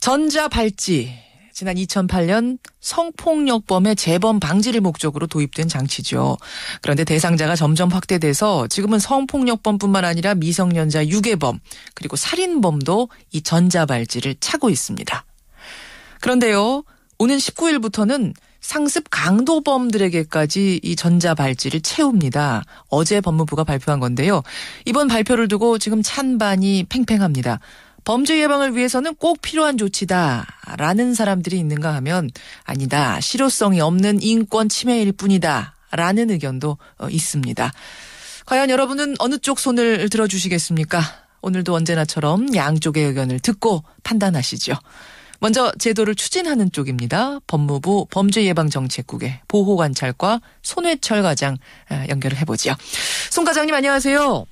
전자발찌. 지난 2008년 성폭력범의 재범 방지를 목적으로 도입된 장치죠. 그런데 대상자가 점점 확대돼서 지금은 성폭력범뿐만 아니라 미성년자 유괴범 그리고 살인범도 이 전자발찌를 차고 있습니다. 그런데요. 오는 19일부터는 상습 강도범들에게까지 이 전자발찌를 채웁니다. 어제 법무부가 발표한 건데요. 이번 발표를 두고 지금 찬반이 팽팽합니다. 범죄 예방을 위해서는 꼭 필요한 조치다. 라는 사람들이 있는가 하면 아니다. 실효성이 없는 인권 침해일 뿐이다. 라는 의견도 어, 있습니다. 과연 여러분은 어느 쪽 손을 들어주시겠습니까? 오늘도 언제나처럼 양쪽의 의견을 듣고 판단하시죠. 먼저 제도를 추진하는 쪽입니다. 법무부 범죄예방정책국의 보호관찰과 손회철 과장 어, 연결을 해보죠. 송 과장님 안녕하세요.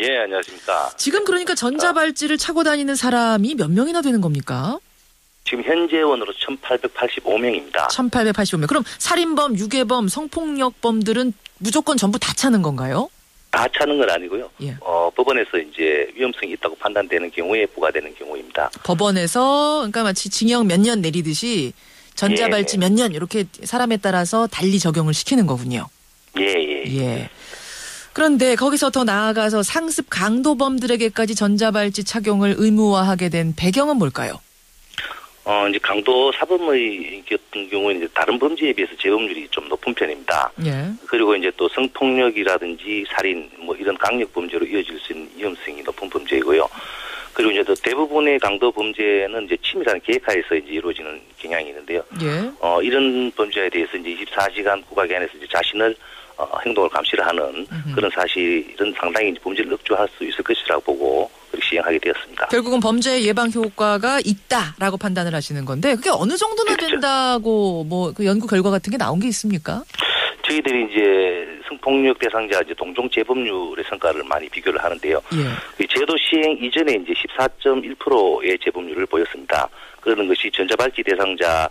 예, 안녕하십니까. 지금 그러니까 전자발찌를 차고 다니는 사람이 몇 명이나 되는 겁니까? 지금 현재원으로 1,885명입니다. 1885명. 그럼 살인범, 유괴범, 성폭력범들은 무조건 전부 다 차는 건가요? 다 차는 건 아니고요. 예. 어, 법원에서 이제 위험성이 있다고 판단되는 경우에 부과되는 경우입니다. 법원에서 그러니까 마치 징역 몇 년 내리듯이 전자발찌 예. 몇년 이렇게 사람에 따라서 달리 적용을 시키는 거군요. 예, 예. 예. 그런데 거기서 더 나아가서 상습 강도범들에게까지 전자발찌 착용을 의무화하게 된 배경은 뭘까요? 어, 이제 강도 사범의 같은 경우는 이제 다른 범죄에 비해서 재범률이 좀 높은 편입니다. 예. 그리고 이제 또 성폭력이라든지 살인 뭐 이런 강력 범죄로 이어질 수 있는 위험성이 높은 범죄이고요. 그리고 이제 또 대부분의 강도 범죄는 이제 치밀한 계획하에서 이제 이루어지는 경향이 있는데요. 예. 어, 이런 범죄에 대해서 이제 24시간 구각 안에서 이제 자신을 어, 행동을 감시를 하는. 그런 사실은 상당히 이제 범죄를 억제할 수 있을 것이라고 보고 그렇게 시행하게 되었습니다. 결국은 범죄 예방 효과가 있다라고 판단을 하시는 건데 그게 어느 정도나 그렇죠. 된다고 뭐 그 연구 결과 같은 게 나온 게 있습니까? 저희들이 이제 성폭력 대상자 이제 동종 재범률의 성과를 많이 비교를 하는데요. 예. 그 제도 시행 이전에 이제 14.1%의 재범률을 보였습니다. 그러는 것이 전자발찌 대상자의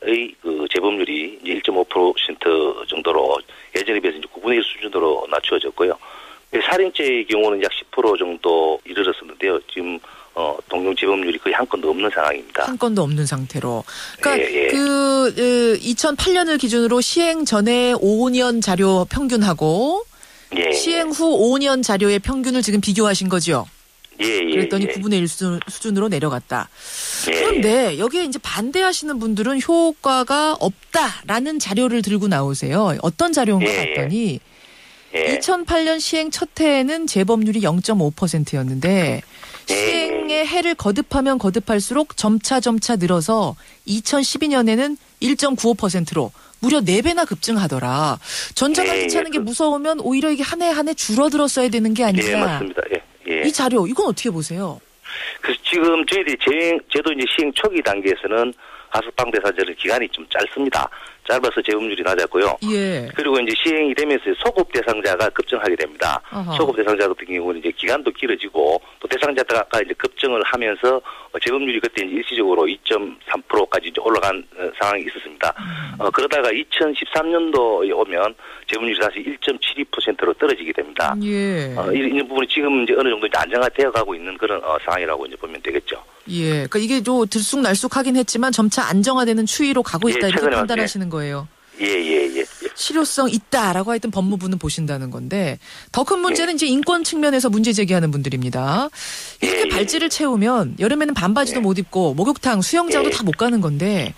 그 재범률이 이제 1.5% 정도로 예전에 비해서 이제 9분의 1 수준으로 낮추어졌고요. 그 살인죄의 경우는 약 10% 정도 이르렀었는데요. 지금 어, 동종 재범률이 거의 한 건도 없는 상황입니다. 한 건도 없는 상태로. 그러니까 예, 예. 그 2008년을 기준으로 시행 전에 5년 자료 평균하고 예, 시행 후 5년 자료의 평균을 지금 비교하신 거죠. 예, 예, 그랬더니 예. 9분의 1 수준, 수준으로 내려갔다. 예, 그런데 여기에 이제 반대하시는 분들은 효과가 없다라는 자료를 들고 나오세요. 어떤 자료인가 예, 예. 봤더니 예. 2008년 시행 첫 해에는 재범률이 0.5%였는데 예. 시행의 해를 거듭하면 거듭할수록 점차 점차 늘어서 2012년에는 1.95%로 무려 4배나 급증하더라. 전자발찌 예, 차는 게 그- 무서우면 오히려 이게 한 해 한 해 줄어들었어야 되는 게 아니냐. 예, 맞습니다. 이 자료 이건 어떻게 보세요? 그래서 지금 저희들이 제, 제도 이제 시행 초기 단계에서는 가석방 대상자는 기간이 좀 짧습니다. 짧아서 재범률이 낮았고요. 예. 그리고 이제 시행이 되면서 소급 대상자가 급증하게 됩니다. 아하. 소급 대상자 같은 경우는 이제 기간도 길어지고 또 대상자가 이제 급증을 하면서 어, 재범률이 그때 이제 일시적으로 2.3%까지 이제 올라간 어, 상황이 있었습니다. 음. 어, 그러다가 2013년도에 오면 재범률이 다시 1.72%로 떨어지게 됩니다. 예. 어, 이- 이런 부분이 지금 이제 어느 정도 이제 안정화 되어 가고 있는 그런 어, 상황이라고 이제 보면 되겠죠. 예. 그러니까 이게 좀 들쑥날쑥하긴 했지만 점차 안정화되는 추이로 가고 예, 있다 이렇게 최근에 판단하시는 거예요. 예, 예, 예. 예. 실효성 있다라고 하여튼 법무부는 보신다는 건데 더 큰 문제는 예. 이제 인권 측면에서 문제 제기하는 분들입니다. 이렇게 예, 예. 발찌를 채우면 여름에는 반바지도 예. 못 입고 목욕탕, 수영장도 예. 다못 가는 건데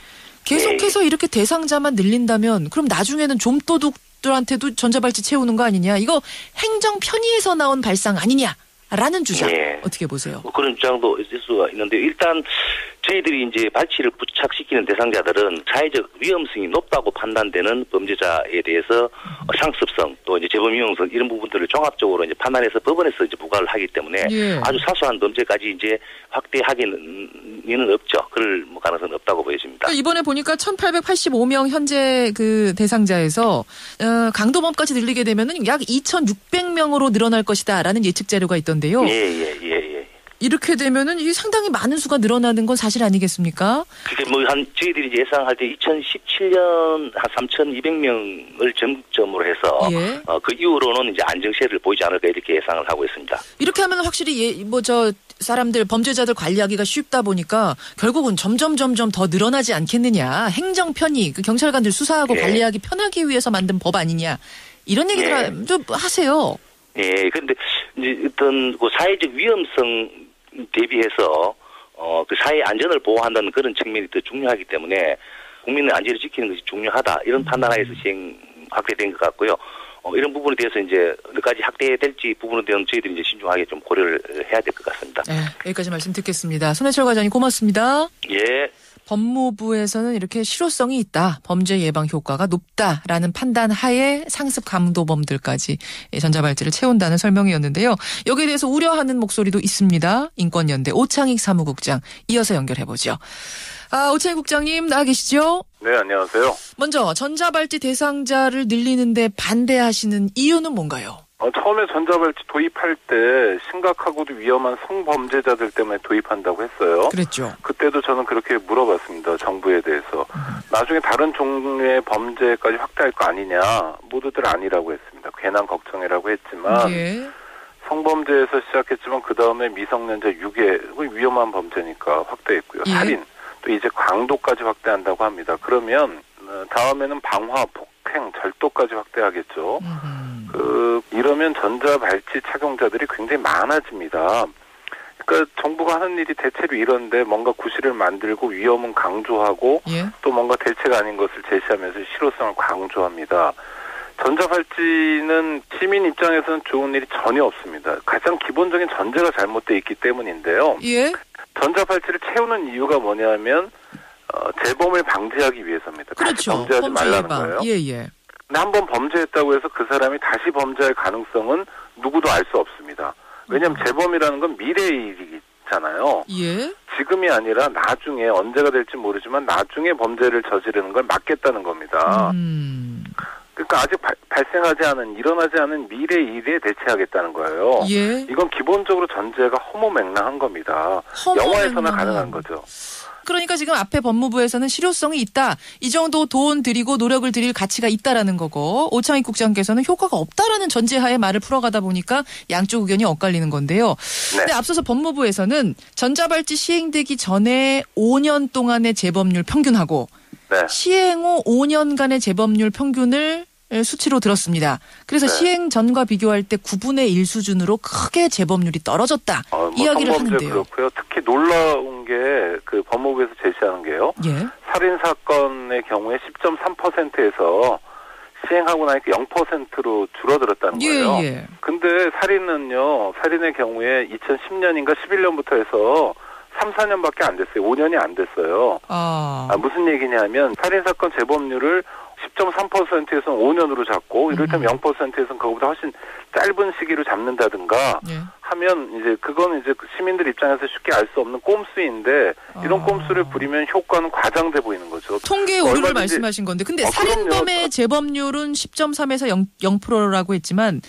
계속해서 이렇게 대상자만 늘린다면 그럼 나중에는 좀 도둑들한테도 전자발찌 채우는 거 아니냐? 이거 행정 편의에서 나온 발상 아니냐 라는 주장 예. 어떻게 보세요? 뭐 그런 주장도 있을 수가 있는데 일단 저희들이 이제 발치를 부착시키는 대상자들은 사회적 위험성이 높다고 판단되는 범죄자에 대해서 어, 상습성 또 이제 재범 위험성 이런 부분들을 종합적으로 이제 판단해서 법원에서 이제 부과를 하기 때문에 예. 아주 사소한 범죄까지 이제 확대하기는 없죠. 그럴 뭐 가능성은 없다고 보여집니다. 그러니까 이번에 보니까 1,885명 현재 그 대상자에서 어, 강도범까지 늘리게 되면은 약 2,600명으로 늘어날 것이다라는 예측 자료가 있던데요. 예, 예, 예, 예. 이렇게 되면은 이게 상당히 많은 수가 늘어나는 건 사실 아니겠습니까? 그게 뭐 한 저희들이 예상할 때 2017년 한 3,200명을 전국점으로 해서 예. 어, 그 이후로는 이제 안정세를 보이지 않을까 이렇게 예상을 하고 있습니다. 이렇게 하면 확실히 예, 뭐저 사람들 범죄자들 관리하기가 쉽다 보니까 결국은 점점 점점 더 늘어나지 않겠느냐. 행정 편의, 그 경찰관들 수사하고 예. 관리하기 편하기 위해서 만든 법 아니냐. 이런 얘기들 예. 하- 좀 하세요. 예, 그런데 이제 어떤 그 사회적 위험성 대비해서 어, 그 사회 안전을 보호한다는 그런 측면이 더 중요하기 때문에 국민의 안전을 지키는 것이 중요하다 이런 판단하에서 시행 확대된 것 같고요. 어, 이런 부분에 대해서 이제 어디까지 확대될지 부분에 대해서는 저희들이 이제 신중하게 좀 고려를 해야 될 것 같습니다. 네, 여기까지 말씀 듣겠습니다. 손해철 과장님 고맙습니다. 예. 법무부에서는 이렇게 실효성이 있다, 범죄 예방 효과가 높다라는 판단 하에 상습 감도범들까지 전자발찌를 채운다는 설명이었는데요. 여기에 대해서 우려하는 목소리도 있습니다. 인권연대 오창익 사무국장 이어서 연결해 보죠. 아, 오창익 국장님 나와 계시죠? 네, 안녕하세요. 먼저 전자발찌 대상자를 늘리는데 반대하시는 이유는 뭔가요? 어, 처음에 전자발찌 도입할 때 심각하고도 위험한 성범죄자들 때문에 도입한다고 했어요. 그랬죠. 그때도 저는 그렇게 물어봤습니다. 정부에 대해서. 나중에 다른 종류의 범죄까지 확대할 거 아니냐. 모두들 아니라고 했습니다. 괜한 걱정이라고 했지만 예. 성범죄에서 시작했지만 그 다음에 미성년자 유괴 그 위험한 범죄니까 확대했고요. 예. 살인 또 이제 강도까지 확대한다고 합니다. 그러면 어, 다음에는 방화, 폭행, 절도까지 확대하겠죠. 음흠. 그 이러면 전자 발찌 착용자들이 굉장히 많아집니다. 그러니까 정부가 하는 일이 대체로 이런데 뭔가 구실을 만들고 위험은 강조하고 예. 또 뭔가 대책 아닌 것을 제시하면서 실효성을 강조합니다. 전자발찌는 시민 입장에서는 좋은 일이 전혀 없습니다. 가장 기본적인 전제가 잘못돼 있기 때문인데요. 예. 전자발찌를 채우는 이유가 뭐냐면 어, 재범을 방지하기 위해서입니다. 그렇죠. 범죄하지 범죄 말라는 예방. 거예요. 예, 예. 근데 한 번 범죄했다고 해서 그 사람이 다시 범죄할 가능성은 누구도 알 수 없습니다. 왜냐하면 재범이라는 건 미래의 일이잖아요. 예. 지금이 아니라 나중에 언제가 될지 모르지만 나중에 범죄를 저지르는 걸 막겠다는 겁니다. 음. 그러니까 아직 발- 발생하지 않은 일어나지 않은 미래 일에 대체하겠다는 거예요. 예. 이건 기본적으로 전제가 허무맹랑한 겁니다. 영화에서나 가능한 거죠. 그러니까 지금 앞에 법무부에서는 실효성이 있다. 이 정도 돈 들이고 노력을 들일 가치가 있다라는 거고 오창익 국장께서는 효과가 없다라는 전제하에 말을 풀어가다 보니까 양쪽 의견이 엇갈리는 건데요. 네. 근데 앞서서 법무부에서는 전자발찌 시행되기 전에 5년 동안의 재범률 평균하고 네. 시행 후 5년간의 재범률 평균을 수치로 들었습니다. 그래서 네. 시행 전과 비교할 때 9분의 1 수준으로 크게 재범률이 떨어졌다. 어, 뭐 이야기를 하는데요. 그렇고요. 특히 놀라운 게그 법무부에서 제시하는 게요. 예. 살인 사건의 경우에 10.3%에서 시행하고 나니까 0%로 줄어들었다는 예, 거예요. 예. 근데 살인은요, 살인의 경우에 2010년인가 11년부터 해서 3, 4년밖에 안 됐어요. 5년이 안 됐어요. 아. 아, 무슨 얘기냐면 살인 사건 재범률을 10.3%에서는 5년으로 잡고 이를테면 음. 0%에서는 그거보다 훨씬 짧은 시기로 잡는다든가 예. 하면 이제 그거는 이제 시민들 입장에서 쉽게 알 수 없는 꼼수인데 이런 아. 꼼수를 부리면 효과는 과장돼 보이는 거죠. 통계 오류를 말씀하신 건데 근데 어, 살인범의 그럼요. 재범률은 10.3에서 0, 0%라고 했지만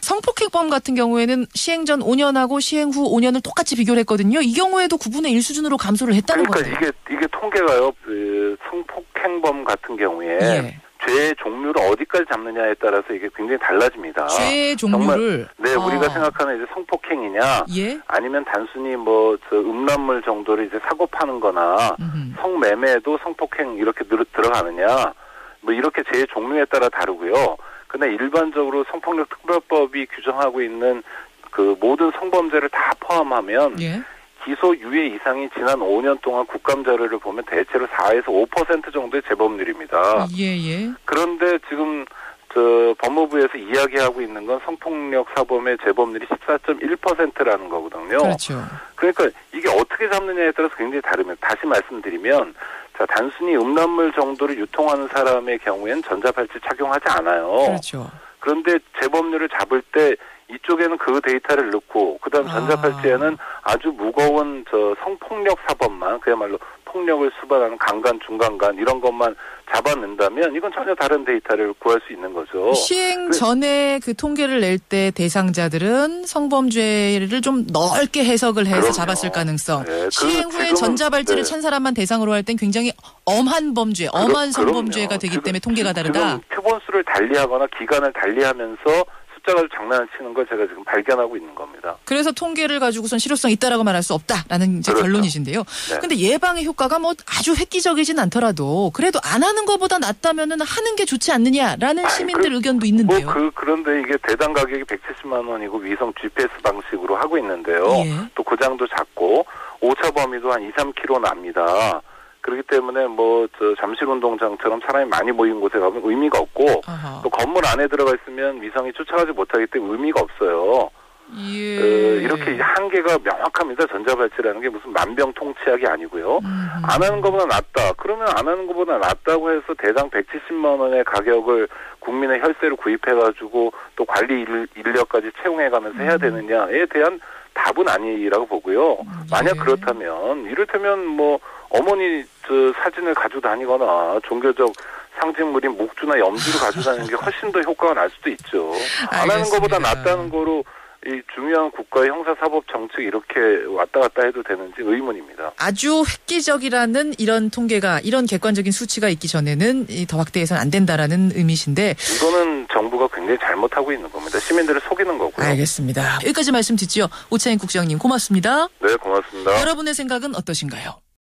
성폭행범 같은 경우에는 시행 전 5년하고 시행 후 5년을 똑같이 비교를 했거든요. 이 경우에도 9분의 1 수준으로 감소를 했다는 그러니까 거죠. 이게 이게 통계가요. 그 성폭 행범 같은 경우에 예. 죄의 종류를 어디까지 잡느냐에 따라서 이게 굉장히 달라집니다. 죄의 종류를 네, 아. 우리가 생각하는 이제 성폭행이냐 예. 아니면 단순히 뭐 저 음란물 정도를 이제 사고 파는 거나 음흠. 성매매도 성폭행 이렇게 들, 들어가느냐 뭐 이렇게 죄의 종류에 따라 다르고요. 근데 일반적으로 성폭력 특별법이 규정하고 있는 그 모든 성범죄를 다 포함하면 예. 기소 유예 이상이 지난 5년 동안 국감 자료를 보면 대체로 4에서 5% 정도의 재범률입니다. 예, 예. 그런데 지금 저 법무부에서 이야기하고 있는 건 성폭력 사범의 재범률이 14.1%라는 거거든요. 그렇죠. 그러니까 이게 어떻게 잡느냐에 따라서 굉장히 다릅니다. 다시 말씀드리면 자 단순히 음란물 정도를 유통하는 사람의 경우에는 전자발찌 착용하지 않아요. 그렇죠. 그런데 재범률을 잡을 때 이쪽에는 그 데이터를 넣고 그다음 아. 전자발찌에는 아주 무거운 저 성폭력 사범만 그야말로 폭력을 수반하는 강간, 중간간 이런 것만 잡아낸다면 이건 전혀 다른 데이터를 구할 수 있는 거죠. 시행 그래- 전에 그 통계를 낼 때 대상자들은 성범죄를 좀 넓게 해석을 해서 그럼요. 잡았을 가능성. 네, 그 시행 후에 전자발찌를 네. 찬 사람만 대상으로 할 땐 굉장히 엄한 범죄, 엄한 그러- 성범죄가 그럼요. 되기 지금- 때문에 통계가 다르다. 표본수를 달리하거나 기간을 달리하면서 숫자가 장난을 치는 걸 제가 지금 발견하고 있는 겁니다. 그래서 통계를 가지고선 실효성 있다라고 말할 수 없다라는 이제 그렇죠. 결론이신데요. 네. 근데 예방의 효과가 뭐 아주 획기적이진 않더라도 그래도 안 하는 것보다 낫다면은 하는 게 좋지 않느냐라는 아니, 시민들 그- 의견도 있는데요. 뭐 그 그런데 이게 대당 가격이 170만 원이고 위성 GPS 방식으로 하고 있는데요. 예. 또 고장도 작고 오차 범위도 한 2, 3km 납니다. 그렇기 때문에 뭐 저 잠실 운동장처럼 사람이 많이 모인 곳에 가면 의미가 없고 아하. 또 건물 안에 들어가 있으면 위성이 쫓아가지 못하기 때문에 의미가 없어요. 예. 어, 이렇게 한계가 명확합니다. 전자발찌라는 게 무슨 만병통치약이 아니고요. 음. 안 하는 것보다 낫다. 그러면 안 하는 것보다 낫다고 해서 대당 170만 원의 가격을 국민의 혈세를 구입해가지고 또 관리 인- 인력까지 채용해가면서 음. 해야 되느냐에 대한 답은 아니라고 보고요. 만약 예. 그렇다면 이를테면 뭐 어머니 저 사진을 가지고 다니거나 종교적 상징물인 목주나 염주를 가지고 다니는 게 훨씬 더 효과가 날 수도 있죠. 안 하는 것보다. 낫다는 거로 이 중요한 국가의 형사사법 정책 이렇게 왔다 갔다 해도 되는지 의문입니다. 아주 획기적이라는 이런 통계가 이런 객관적인 수치가 있기 전에는 이더 확대해서는 안 된다라는 의미신데 이거는 정부가 굉장히 잘못하고 있는 겁니다. 시민들을 속이는 거고요. 알겠습니다. 여기까지 말씀 듣지요. 오차인 국장님 고맙습니다. 네, 고맙습니다. 여러분의 생각은 어떠신가요?